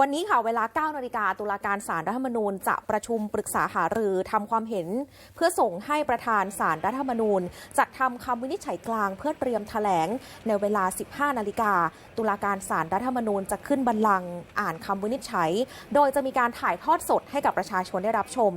วันนี้ค่ะเวลา 9 นาฬิกาตุลาการสารรัฐธรรมนูญจะประชุมปรึกษาหารือทำความเห็น เพื่อส่งให้ประธานสารรัฐธรรมนูญจัดทำคำวินิจฉัยกลางเพื่อเตรียมแถลง ในเวลา 15 นาฬิกาตุลาการสารรัฐธรรมนูญจะขึ้นบัลลังก์อ่านคำวินิจฉัย โดยจะมีการถ่ายทอดสดให้กับประชาชนได้รับชม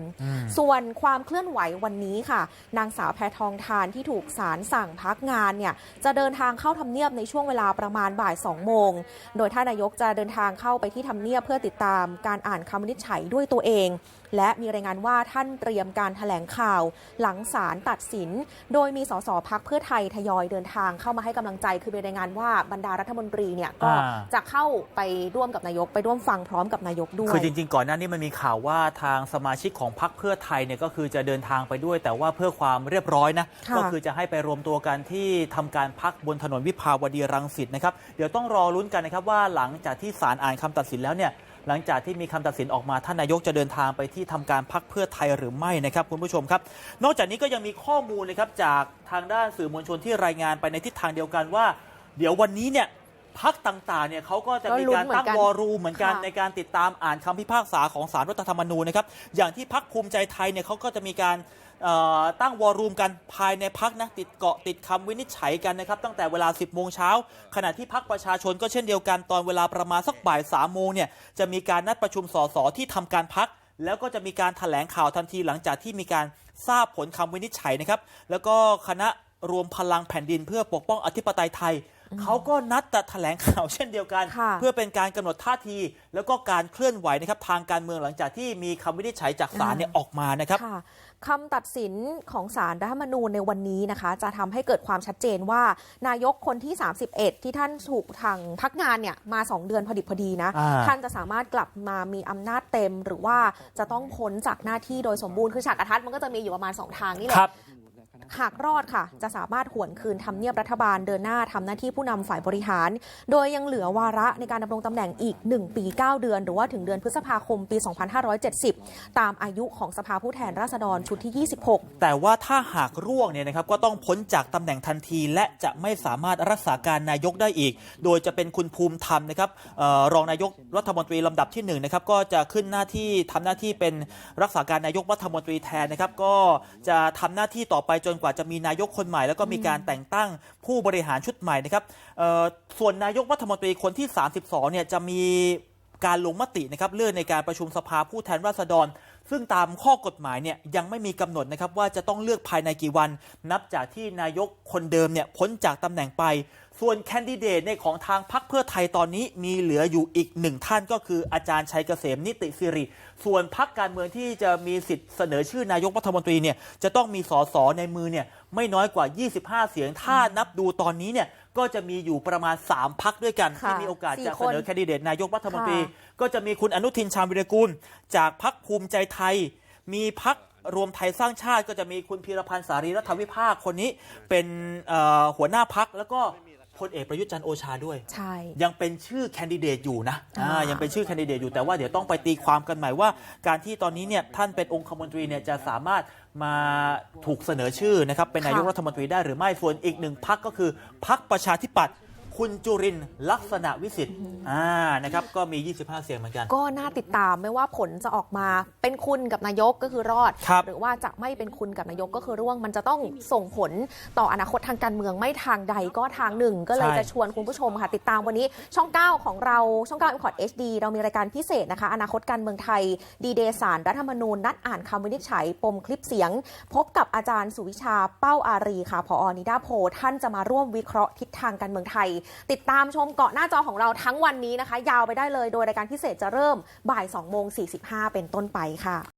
ส่วนความเคลื่อนไหววันนี้ค่ะ นางสาวแพทองทานที่ถูกศาลสั่งพักงานเนี่ยจะเดินทางเข้าทำเนียบในช่วงเวลาประมาณบ่าย2โมงโดยท่านนายกจะเดินทางเข้าไปที่ทำเนียบเพื่อติดตามการอ่านคำวินิจฉัยด้วยตัวเอง และมีรายงานว่าท่านเตรียมการแถลงข่าวหลังศาลตัดสิน โดยมีสสพักเพื่อไทยทยอยเดินทางเข้ามาให้กำลังใจ คือมีรายงานว่าบรรดารัฐมนตรีเนี่ยก็อ่าจะเข้าไปร่วมกับนายก ไปร่วมฟังพร้อมกับนายกด้วย คือจริง ๆ ก่อนหน้านี้มันมีข่าวว่าทางสมาชิกของพรรคเพื่อไทยเนี่ยก็คือจะเดินทางไปด้วย แต่ว่าเพื่อความเรียบร้อยนะค่ะก็คือจะให้ไปรวมตัวกันที่ทำการพักบนถนนวิภาวดีรังสิตนะครับเดี๋ยวต้องรอลุ้นกันนะครับว่าหลังจากที่ศาลอ่านคำตัดสินแล้วเนี่ยหลังจากที่มีคำตัดสินออกมาท่านนายกจะเดินทางไปที่ทำการพักเพื่อไทยหรือไม่นะครับคุณผู้ชมครับ นอกจากนี้ก็ยังมีข้อมูลนะครับจากทางด้านสื่อมวลชนที่รายงานไปในทิศทางเดียวกันว่า เดี๋ยววันนี้เนี่ย พักต่างๆเนี่ยเขาก็จะมีการตั้งวอรูมเหมือนกันค่ะในการติดตามอ่านคำพิพากษาของศาลรัฐธรรมนูญนะครับอย่างที่พักภูมิใจไทยเนี่ยเขาก็จะมีการเอ่อตั้งวอรูมกันภายในพักนะติดเกาะติดคำวินิจฉัยกันนะครับตั้งแต่เวลา 10 โมงเช้า ขณะที่พักประชาชนก็เช่นเดียวกันตอนเวลาประมาณสักบ่าย3โมงเนี่ยจะมีการนัดประชุมสสที่ทำการพัก แล้วก็จะมีการถแถลงข่าวทันทีหลังจากที่มีการทราบผลคำวินิจฉัยนะครับแล้วก็คณะรวมพลังแผ่นดินเพื่อปกป้องอธิปไตยไทย เขาก็นัดจะแถลงข่าวเช่นเดียวกันค่ะเพื่อเป็นการกำหนดท่าที แล้วก็การเคลื่อนไหวนะครับทางการเมืองหลังจากที่มีคำวินิจฉัยจากศาลเนี่ยออกมานะครับค่ะคำตัดสินของศาลรัฐธรรมนูญในวันนี้นะคะ จะทำให้เกิดความชัดเจนว่า นายกคนที่ 31 ที่ท่านถูกทางพักงานเนี่ยมา 2 เดือนพอดิบพอดีนะอ่าท่านจะสามารถกลับมามีอำนาจเต็ม หรือว่าจะต้องพ้นจากหน้าที่โดยสมบูรณ์คือฉากกระทัดมันก็จะมีอยู่ประมาณ 2 ทางนี่แหละครับ หากรอดค่ะ จะสามารถหวนคืนทำเนียบรัฐบาลเดินหน้าทำหน้าที่ผู้นำฝ่ายบริหาร โดยยังเหลือวาระในการดำรงตำแหน่งอีก 1 ปี 9 เดือน หรือว่าถึงเดือนพฤษภาคมปี 2570 ตามอายุของสภาผู้แทนราษฎรชุดที่ 26 แต่ว่าถ้าหากร่วงเนี่ยนะครับก็ต้องพ้นจากตำแหน่งทันที และจะไม่สามารถรักษาการนายกได้อีก โดยจะเป็นคุณภูมิธรรมนะครับออรองนายกรัฐมนตรีลำดับที่หนึ่งนะครับก็จะขึ้นหน้าที่ทำหน้าที่เป็นรักษาการนายกรัฐมนตรีแทนนะครับก็จะทำหน้าที่ต่อไปจนกว่าจะมีนายกคนใหม่ แล้วก็มีการแต่งตั้งผู้บริหารชุดใหม่นะครับเอ่อส่วนนายกรัฐมนตรีคนที่ 32เนี่ยจะมีการลงมตินะครับเลื่อนในการประชุมสภาผู้แทนราษฎร ซึ่งตามข้อกฎหมายเนี่ยยังไม่มีกำหนดนะครับว่าจะต้องเลือกภายในกี่วัน นับจากที่นายกคนเดิมเนี่ยพ้นจากตำแหน่งไป ส่วนแคนดิเดตในของทางพรรคเพื่อไทยตอนนี้มีเหลืออยู่อีกหนึ่งท่านก็คืออาจารย์ชัยเกษมนิติสิริ ส่วนพรรคการเมืองที่จะมีสิทธิ์เสนอชื่อนายกรัฐมนตรีเนี่ยจะต้องมีสสในมือเนี่ยไม่น้อยกว่า 25 เสียงถ้านับดูตอนนี้เนี่ยก็จะมีอยู่ประมาณ 3พักด้วยกันค่ะที่มีโอกาสสี่จะคเสนนอแคนดิเดตนายกรัฐมนตรีค่ะก็จะมีคุณอนุทินชาญวิรกูล จากพักภูมิใจไทย มีพักรวมไทยสร้างชาติก็จะมีคุณพีรพันธ์สารีรัฐวิภาคคนนี้เป็นเอ่อหัวหน้าพักแล้วก็ พลเอกประยุทธ์จันทร์โอชาด้วย ใช่ ยังเป็นชื่อแคนดิเดตอยู่นะอ่าอ่ายังเป็นชื่อแคนดิเดตอยู่แต่ว่าเดี๋ยวต้องไปตีความกันใหม่ว่า การที่ตอนนี้เนี่ยท่านเป็นองคมนตรีเนี่ยจะสามารถมาถูกเสนอชื่อนะครับเป็นนายกรัฐมนตรีได้หรือไม่ส่วนอีกหนึ่งพักก็คือพักประชาธิปัตย์ คุณจุรินทร์ลักษณะวิสิทธิ์อ่านะครับก็มี 25 เสียงเหมือนกัน ก็น่าติดตามไม่ว่าผลจะออกมาเป็นคุณกับนายกก็คือรอด ครับ หรือว่าจะไม่เป็นคุณกับนายกก็คือร่วง มันจะต้องส่งผลต่ออนาคตทางการเมืองไม่ทางใดก็ทางหนึ่ง ก็เลยใช่ จะชวนคุณผู้ชมค่ะ ติดตามวันนี้ช่อง 9 ของเราช่อง9 m c o t HD เรามีรายการพิเศษนะคะ อนาคตการเมืองไทยดีเดสารรัฐธรรมนูญนัดอ่านคำวินิจฉัย ปมคลิปเสียง พบกับอาจารย์สุวิชาเป้าอารีค่ะผอนิดาโพท่านจะมาร่วมวิเคราะห์ทิศทางการเมืองไทยติดตามชมเกาะหน้าจอของเราทั้งวันนี้นะคะ ยาวไปได้เลยโดยรายการพิเศษจะเริ่มบ่าย2โมง45 เป็นต้นไปค่ะ